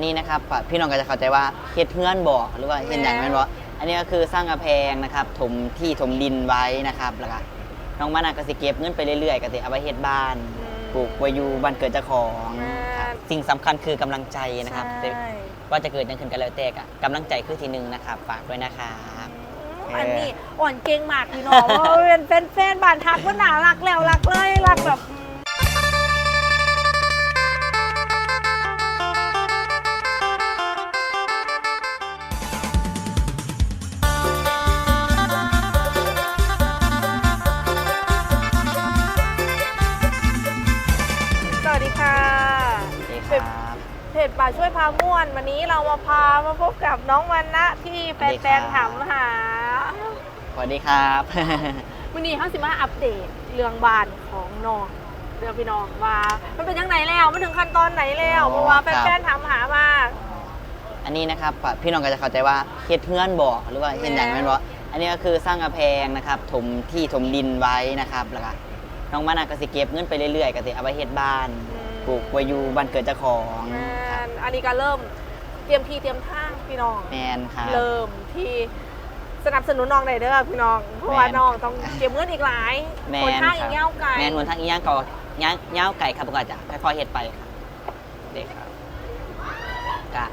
นนี้นะครับพี่น้องก็จะเข้าใจว่าเฮ็ดเฮือนบ่หรือว่าเฮ็ดหยังแม่นบ่อันนี้ก็คือสร้างกระแพงนะครับถมที่ถมดินไว้นะครับแล้วก็น้องมานาก็สิเก็บเงินไปเรื่อยๆก็สิเอาไว้เฮ็ดบ้านอืม ปลูกไว้อยู่บ้านเกิดเจ้าของแม่ครับสิ่งสำคัญคือกำลังใจนะครับ ใช่ว่าจะเกิดหยังขึ้นกันแล้วแต่ก็กำลังใจคือที่หนึ่งนะครับ ฝากด้วยนะครับอืมอันนี้อ่อนเก่งมากพี่น้องว่าเป็นแฟนแฟนบ้านทักว่าน่ารักแล้วรักเลยรักแบบอื จป่าช่วยพาม่วน วันนี้เรามาพามาพบกับน้องวันนะที่แสวัสดีฟครันบๆถามหา สวัสดีครับ วันนี้เขาสิมาอัปเดตเรื่องบ้านของน้องเรื่องพี่น้องว่า มันเป็นยังไงแล้วมันถึงขั้นตอนไหนแล้วอ๋อเพราะว่าครับแฟนๆถามหามาอันนี้นะครับพี่น้องก็จะเข้าใจว่าเฮ็ดเฮือนบ่หรือว่าเฮ็ดหยังแม่นบ่อันนี้ก็คือสร้างกระแพงนะครับถมที่ถมดินไว้นะครับแล้วก็น้องมานาก็สิเก็บเงินไปเรื่อยๆก็สิเอาไว้เฮ็ดบ้านป ลูกไว้อยู่บ้านเกิดเจ้าของแมครับนอันนี้ก็เริ่มเตรียมทีเตรียมทางพี่น้อง แมนครับ เริ่มที่สนับสนุนน้องได้เด้อพี่น้อง เพราะว่าแม่นน้องต้องเก็บเงินอีกหลายแมคนนทางคอีรับกเงี้ยวไกลแมนหนทางอีหย่างก็ย่างย่าวไก่ครับก็จะค่อยๆเฮ็ดไปครับเด็กครับก็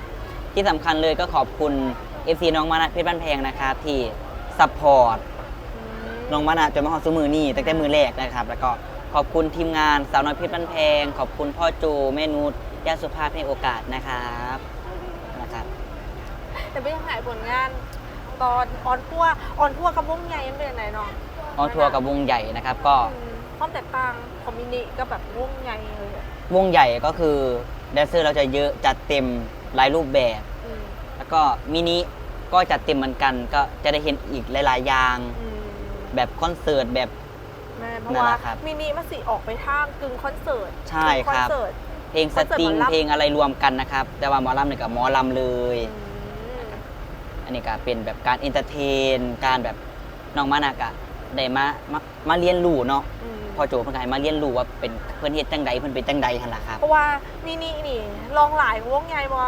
ที่สำคัญเลยก็ขอบคุณ FC น้องมานะเพชรบ้านแพงนะครับที่ซัพพอร์ต อืม น้องมานะจนมาฮอดซุมือนี่ตั้งแต่มือแรกนะครับ แล้วก็ ขอบคุณทีมงานสาวน้อยเพชรบ้านแพง ขอบคุณพ่อโจแม่นุชย่าสุภาพให้โอกาสนะครับนะครับ แต่ไม่ยังหายผลงาน ตอนออนทัวร์ออนทัวร์กับวงใหญ่มันเป็นยังไงน้องออนทัวร์กับวงใหญ่นะครับก็อืมความแตกต่างของมินิก็แบบวงใหญ่เลยอะวงใหญ่ก็คือแดนเซอร์เราจะเยอะจัดเต็มหลายรูปแบบ อืมแล้วก็มินิก็จัดเต็มเหมือนกัน ก็จะได้เห็นอีกหลาย ๆ อย่าง อืมแบบคอนเสิร์ตแบบ แม่เพราะนั่นว่าแหละครับ มินิมันสิออกไปทางกึ่งคอนเสิร์ตใช่กึ่งคอนครับ เสิร์ต เพลงสตริงคอนเสิร์ตหมอลำ เพลงอะไรรวมกันนะครับ แต่ว่าหมอลำเนี่ยกับหมอลำเลย อืมอันนี้ก็เป็นแบบการเอนเตอร์เทน การแบบน้องมานากะได้มามามาเรียนรู้เนาะอืมพอโจเพิ่นก็ให้มาเรียนรู้ว่าเป็นเพิ่นเฮ็ดจังใดเพิ่นเป็นจังใดหั่นล่ะครับ เพราะว่ามินินี่ลองหลายกับวงใหญ่บอ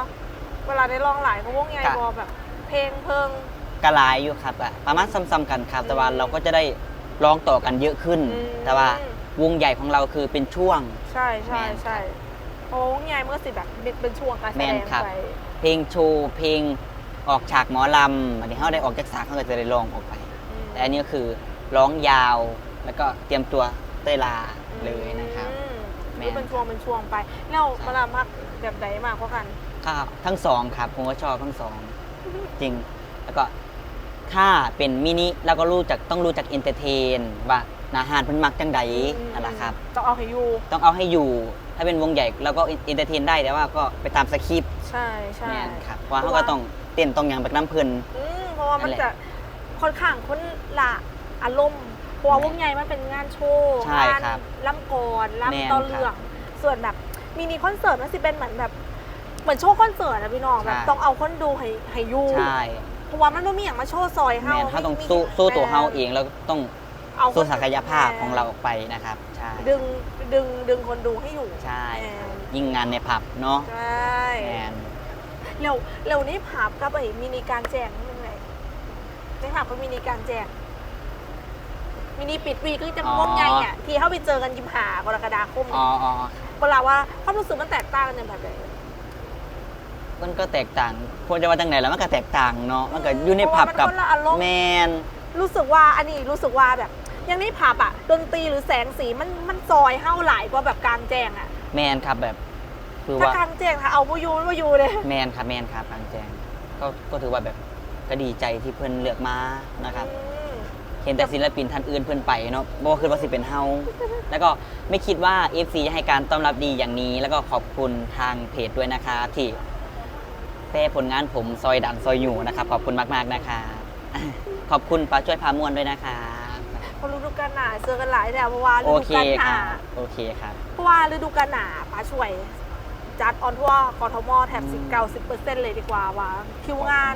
เวลาได้ลองหลายกับวงใหญ่ค่ะบอแบบ เพลงเพิงก็หลายอยู่ครับอะประมาณซ้ำๆกันครับ แต่ว่าเราก็จะได้ ร้องต่อกันเยอะขึ้น อืม แต่ว่าวงใหญ่ของเราคือเป็นช่วง ใช่ใช่แม่นใช่เพราะวงใหญ่เมื่อสิแบบเป็นช่วงการแสแม่ดนงครับ ไปเพลงโชว์เพลงออกฉากหมอลำอันนี้เขาได้ออกจากฉากเขาก็จะได้ร้องออกไปมแต่อันนี้ก็คือร้องยาวแล้วก็เตรียมตัวเต้ยลาเลยนะครับ อืมแม่น คือเป็นช่วงเป็นช่วงไป แล้วเวลาพักแบบไหนมากกว่ากันครับทั้งสองครับผมก็ชอบทั้งสอง จริง แล้วก็ ถ้าเป็นมินิเราก็รู้จักต้องรู้จักเอนเตอร์เทนว่าอาหารเพิ่นมักจังใดอืมนั่นแหละครับ ต้องเอาให้อยู่ต้องเอาให้อยู่ ถ้าเป็นวงใหญ่เราก็เอนเตอร์เทนได้แต่ว่าก็ไปตามสคริปต์ใช่ใช่แม่นครับเพราะว่าเขาก็ต้องเต้นต้องอย่างแบบน้ำเพลินอืมเพราะว่ามันนั่นแหละจะค่อนข้างคนละอารมณ์เพราะว่าวงใหญ่มันเป็นงานโชว์ใช่งานครับล่ำกรแม่นล่ำต่อเรื่องส่วนแบบมินิคอนเสิร์ตมันสิเป็นเหมือนแบบเหมือนโชว์คอนเสิร์ตนะพี่น้องแบบใช่ต้องเอาคนดูให้ให้อยู่ใช่ เพราะว่ามันไม่มีอย่างมาโชว์ซอยเฮาแม่นเขาต้องมีสู้มีสู้ตัวแม่เฮาเองแล้วต้องเอาคนสู้ศักยภาพของเราออกไปนะครับใช่ดึงดึงดึงคนดูให้อยู่ใช่แม่นยิ่งงานในผับเนาะใช่แมน เร็วเร็วนี้ผับกับไอ้มินิกลารแจ้งมันเป็นไงในผับก็มินิกลารแจ้งมินิปิดวีก็จะงดไงอะที่เขาไปเจอกันยิมหากรกฎาคมอ๋ออ๋อ เวลาว่าความรู้สึกมันแตกต่างกันอย่างแบบไหน มันก็แตกต่างควรจะว่าจังไหนแล้วมันก็แตกต่างเนาะมันก็อยู่ในผับกับเพราะว่ามันคนละอารมณ์ แมน รู้สึกว่าอันนี้รู้สึกว่าแบบอย่างนี้ผับอะดนตรีหรือแสงสีมันมันซอยเฮ้าหลายกว่าแบบกลารแจ้งอะแมนครับแบบ คือถ้าว่ากลารแจ้งถ้าเอาวายูวายูเลย แมนครับแมนครับกลางแจงก็ก็ถือว่าแบบก็ดีใจที่เพื่อนเลือกมานะครับอืมเห็นแต่ศิลปินท่านอื่นเพื่อนไปเนาะบอกว่าคือว่าสิเป็นเฮาแล้วก็ไม่คิดว่า FC จะให้การต้อนรับดีอย่างนี้ แล้วก็ขอบคุณทางเพจด้วยนะคะที่ แปรผลงานผมซอยดันซอยอยู่นะครับ ขอบคุณมาก ๆ นะคะ ขอบคุณป้าช่วยพามวนด้วยนะคะเพราะฤดูกาลหนาเจอกันหลายแถวเพราะว่าฤโอดูเคกาลหคนารับโอเคครับ เพราะว่าฤดูกาลหนาป้าช่วย จัดออนทัวร์กทมแถบอืสิบมเก้าสิบเปอร์เซ็นต์เลยดีกว่าว่าคิวงาน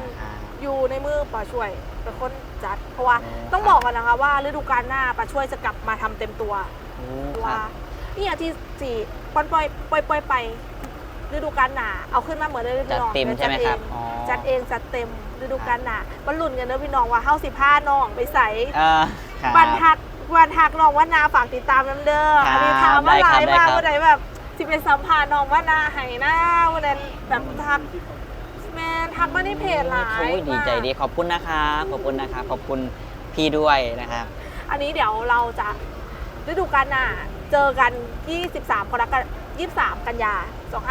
อยู่ในมือป้าช่วยเป็นคนจัด เพราะว่าอ๋อต้องบอกกันนะคะว่าฤดูกาลหน้าป้าช่วยจะกลับมาทำเต็มตัวโอ้คว่ารับนี่อย่างที่สี่ปล่อยปล่อยปล่อยปล่อยไป ฤดูกาลหนาเอาขึ้นมาเหมือนเลยพี่น้องจัดเต็มใช่ไหมครับอ๋อ จัดเองจัดเต็มฤดูกาลหนาบรรลุนกันเด้อพี่น้องว่าเฮาสิพาน้องไปใส่ เออครับ บันทักวันทักน้องว่านาฝากติดตามน้ำเด้อครับอันนี้ถามว่าหลายได้ครับมากได้ครับ วันไหนแบบสิเป็นสัมภาษณ์น้องว่านาไหหน้าวันนั้นแบบทักแม่ทักมาในเพจหลายโอ้ยดีใจดีขอบคุณนะครับขอบคุณนะครับขอบคุณพี่ด้วยนะครับ อันนี้เดี๋ยวเราจะฤดูกาลหน้าเจอกัน 23กรกฎาคม 23 กันยา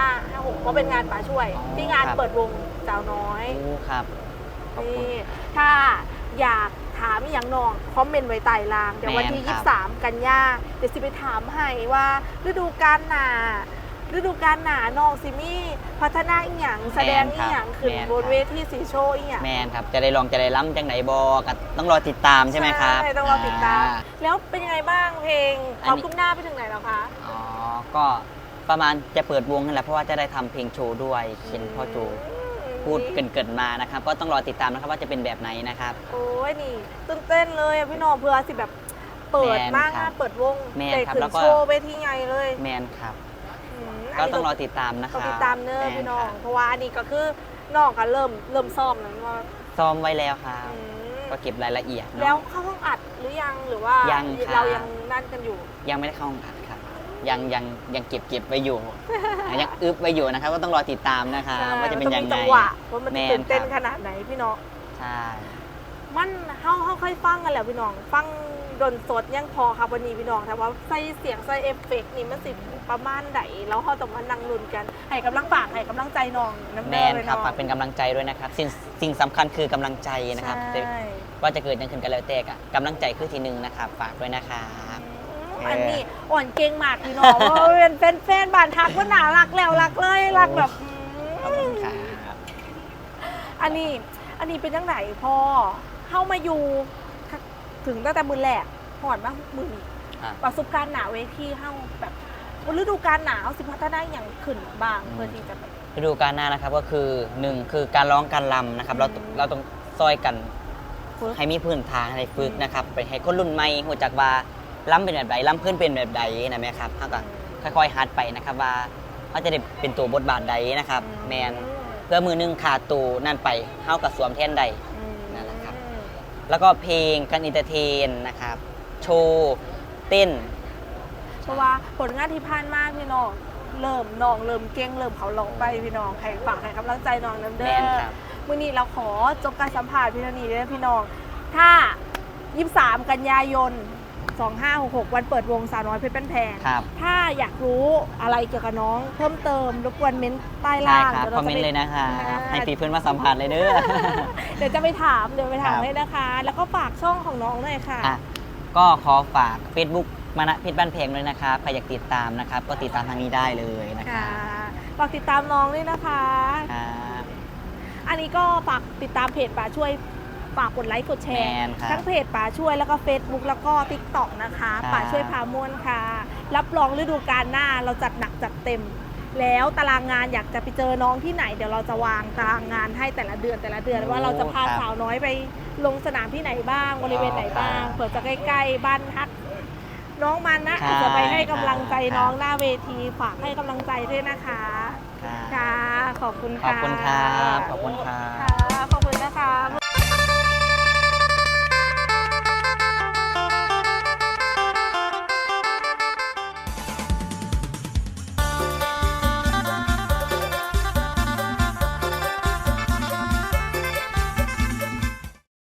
2556เพราะเป็นงานป่าช่วยอ๋อที่งานครับเปิดวงสาวน้อยโอ้ครับขอบคุณนี่ถ้าอยากถามอหย่างน้องคอมเมนต์ไว้ใต้ล่าง เดี๋ยววันที่ แม่นครับ 23 กันยาเดี๋ยวสิไปถามให้ว่า ฤดูกาลหน้าฤดูกาลหน้าน้องซิมี่พัฒนาอีหยังแสดงอีหยังขึ้นบนเวทีสีโชว์อีหยัง แมนครับ จะได้ลองจะได้ล้ำจังไหนบอก็ต้องรอติดตามใช่ไหมครับใช่ต้องรอติดตาม อ่ แล้วเป็นยังไงบ้างเพลงอัคนวามนี้คืบหน้าไปถึงไหนแล้วคะ อ๋อ ก็ ประมาณจะเปิดวงนั่นแหละเพราะว่าจะได้ทำเพลงโชว์ด้วยเห็นพ่อโจพูดเกรินๆมานะครับ ก็ต้องรอติดตามนะครับว่าจะเป็นแบบไหนนะครับ โอ้ยนี่ตื่นเต้นเลยอะพี่น้องเพื่อสิแบบเปิดแมนมากครังาบนเปิดวงแมนได้ครับขึ้นแล้วก็ โชว์เวทีไงเลยแมนครับมก็ต้องรอนี้ติดตามนะคต้รัอบงติดตามเนอแพี่น้อง ครับเพราะว่าอันนี้ก็คือน้องก็เริ่มเริ่มซ้อมแล้วว่าซ้อมไว้แล้วครับ อืมก็เก็บรายละเอียดเนอะแล้วเข้าห้องอัดหรือยังหรือว่ายังครับ เรายังนั่นกันอยู่ ยังไม่ได้เข้าห้องอัดครับ ยังยังยังเก็บเก็บไว้อยู่ ยังอึบไว้อยู่นะครับ ก็ต้องรอติดตามนะครับว่าจะเป็นยังมัไงจังหวะว่ามันแมจะนตื่นเต้นครับขนาดไหนพี่น้องใช่มันเฮาเฮาค่อยฟังกันแหล้วพี่น้องฟังดนสดยังพอครับวันนี้พี่น้องแต่ว่าใส่เสียงใส่เอฟเฟกต์นี่มันสิประมาณไหนแล้วเฮาต้องมานั่งลุ้นกันให้กำลังฝากให้กำลังใจน้องน้ำแมเด้อนเลยครับน้องฝากเป็นกำลังใจด้วยนะครับสิ่งสิ่งสำคัญคือกำลังใจนะครับใช่ว่าจะเกิดยังขึ้นกันแล้วแต่กะกำลังใจคือทีหนึ่งนะครับฝากด้วยนะครับ อืมอันนี้อ่อนเก่งมากพี่น้องเพราะว่าเป็นเป็นแฟนบ้านทักว่าหนารักแล้วรักเลยรักแบบขอบอืคุมณครับอันนี้อันนี้เป็นจังไหนพอเข้ามาอยู่ถึงตั้งแต่มือแรกหอดมามือนี้อะประสบการณ์หนาเวทีเข้าแบบฤดูกาลหนาวสิพัฒนาอย่างขึ้นบ้างอืมเพื่อที่จะแบบฤดูกาลหน้านะครับก็คือหนึ่งคือการร้องการรำนะครับ เราอืมเราต้องซอยกันฝึกให้มีพื้นฐานให้ฝึกอืมนะครับ ไปให้คนรุ่นใหม่หัวจักว่า ล้ำเป็นแบบใดล้ำเพื่อนเป็นแบบใดนะแม่ครับเขาก็ค่อยๆฮัดไปนะครับว่าเขาจะได้เป็นตัวบทบาทใดนะครับ แมนเพื่อมือหนึงขาดตัวนั่นไปเข้ากับสวมแทนใดอืมนั่นแหละครับ แล้วก็เพลงการอินเตอร์เทนนะครับ โชว์เต้นเพราะว่าผลงานที่ผ่านมาพี่น้องเริ่มน้องเริ่มเก่งเริ่มเขาลงไปพี่น้องให้ฝากให้กำลังใจน้องน้ำแมเด้นอครับมื่อนี้เราขอจบการสัมภาษณ์พี่นานีด้วยนะพี่น้อง ถ้า 23 กันยายน 2566 วันเปิดวงสาวน้อยเพชรเป็นแพง ครับถ้าอยากรู้อะไรเกี่ยวกับน้อง เพิ่มเติมรบกวนเม้นต์ใต้ใช่ล่างครับดี๋วคอมจะเมนต์เลยนะครับอ่าให้ปีเพื่อนมาสัมผัสเลยเด้อ เดี๋ยวจะไปถามเดี๋ยวไปถามครับ ให้นะคะ แล้วก็ฝากช่องของน้องหน่อยค่ะ อะก็ขอฝาก Facebook มานะเพชรบ้านเพลงด้วยนะครับใครอยากติดตามนะครับ ก็ติดตามทางนี้ได้เลยนะคค่ะรับฝากติดตามน้องด้วยนะคะ ครับ อันนี้ก็ฝากติดตามเพจป่าช่วย ฝากกดไลค์กดแชแมร์นครับทั้งเพจป่าช่วยแล้วก็ Facebook แล้วก็ t ิ k t o k นะคะครับ ป่าช่วยพาม่วนค่ะ รับรองฤดูกาลหน้าเราจัดหนักจัดเต็ม แล้วตารางงานอยากจะไปเจอน้องที่ไหน เดี๋ยวเราจะวางตารางงานให้แต่ละเดือนแต่ละเดือนว่าเราจะพาสาวน้อยไปลงสนามที่ไหนบ้างบริเวณไหนบ้างเผื่อจะใกล้ๆบ้านฮักน้องมันนะอาจจะไปให้กำลังใจน้องหน้าเวทีฝากให้กำลังใจด้วยนะคะ ครับค่ะ ขอบคุณขอบค่ะ คุณครับขอบคุณครับค่ะ